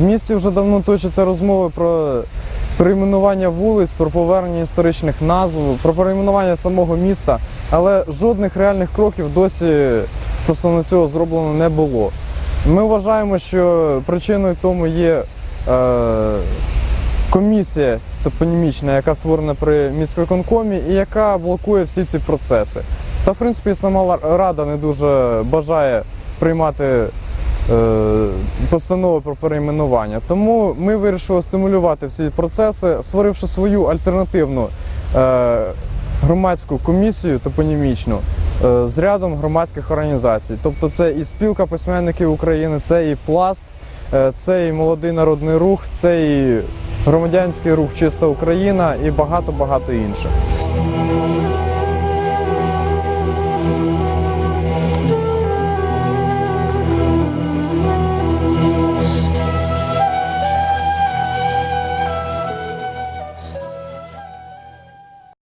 В місті вже давно точаться розмови про перейменування вулиць, про повернення історичних назв, про перейменування самого міста, але жодних реальних кроків досі стосовно цього зроблено не було. Ми вважаємо, що причиною тому є е, комісія топонімічна, яка створена при міськвиконкомі і яка блокує всі ці процеси. Та, в принципі, сама рада не дуже бажає приймати постанови про перейменування. Тому ми вирішили стимулювати всі процеси, створивши свою альтернативну е, громадську комісію топонімічну е, з рядом громадських організацій. Тобто це і спілка письменників України, це і пласт, е, це і молодий народний рух, це і громадянський рух Чиста Україна і багато багато інших.